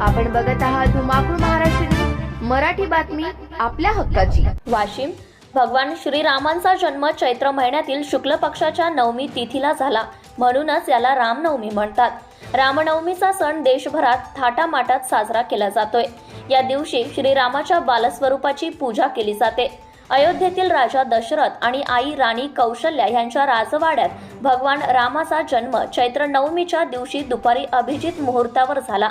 आपण बघत आहात धुमाकूळ महाराष्ट्र मराठी बातमी आपल्या हक्काची. वाशिम भगवान श्रीरामांचा जन्म चैत्र महिन्यातील शुक्ल पक्षाच्या नवमी तिथीला झाला. म्हणूनच याला रामनवमी म्हणतात. रामनवमीचा सण देशभरात थाटामाटात साजरा केला जातोय. या दिवशी श्रीरामाच्या बालस्वरूपाची पूजा केली जाते. अयोध्येतील राजा दशरथ आणि आई राणी कौशल्या यांच्या राजवाड्यात भगवान रामाचा जन्म चैत्र नवमीच्या दिवशी दुपारी अभिजित मुहूर्तावर झाला.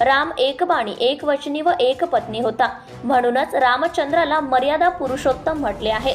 राम एकबाणी एकवचनी एक वचनी व एक पत्नी होता. म्हणूनच रामचंद्राला मर्यादा पुरुषोत्तम म्हटले आहे.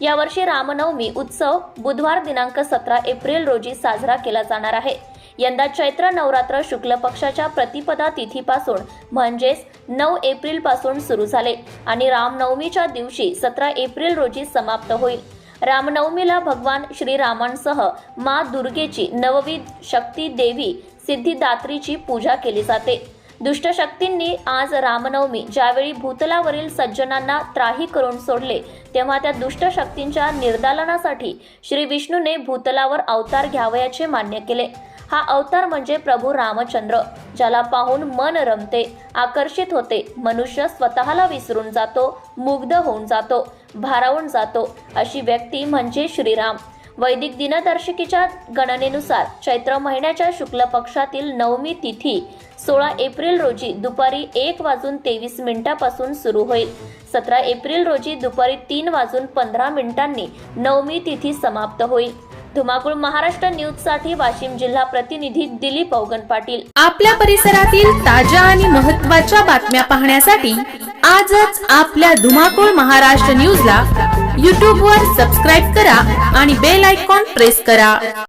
यावर्षी रामनवमी उत्सव बुधवार दिनांक सतरा एप्रिल रोजी साजरा केला जाणार आहे. यंदा चैत्र नवरात्र शुक्ल पक्षाच्या प्रतिपदा तिथीपासून म्हणजेच नऊ एप्रिलपासून सुरू झाले आणि रामनवमीच्या दिवशी सतरा एप्रिल रोजी समाप्त होईल. रामनवमीला भगवान श्रीरामांसह मा दुर्गेची नवविध शक्ती देवी सिद्धिदात्रीची पूजा केली जाते. दुष्टशक्तींनी आज रामनवमी ज्यावेळी भूतलावरील सज्जनांना त्राही करून सोडले तेव्हा त्या दुष्टशक्तींच्या निर्दालनासाठी श्री विष्णूने भूतलावर अवतार घ्यावयाचे मान्य केले. हा अवतार म्हणजे प्रभू रामचंद्र ज्याला पाहून मन रमते आकर्षित होते मनुष्य स्वतःला विसरून जातो मुग्ध होऊन जातो भारावून जातो अशी व्यक्ती म्हणजे श्रीराम. वैदिक दिनदर्शिकेच्या गणनेनुसार चैत्र महिन्याच्या शुक्ल पक्षातील नवमी तिथी सोळा एप्रिल रोजी दुपारी एक वाजून तेवीस मिनिटापासून सुरू होईल. सतरा एप्रिल रोजी दुपारी तीन वाजून पंधरा मिनिटांनी नवमी तिथी समाप्त होईल. धुमाकूळ महाराष्ट्र न्यूजसाठी वाशिम जिल्हा प्रतिनिधी दिलीप अवगन पाटील. आपल्या परिसरातील ताज्या आणि महत्त्वाच्या बातम्या पाहण्यासाठी आजच आपल्या धुमाकूळ महाराष्ट्र न्यूजला यूट्यूबवर वर सबस्क्राईब करा आणि बेल आयकॉन प्रेस करा.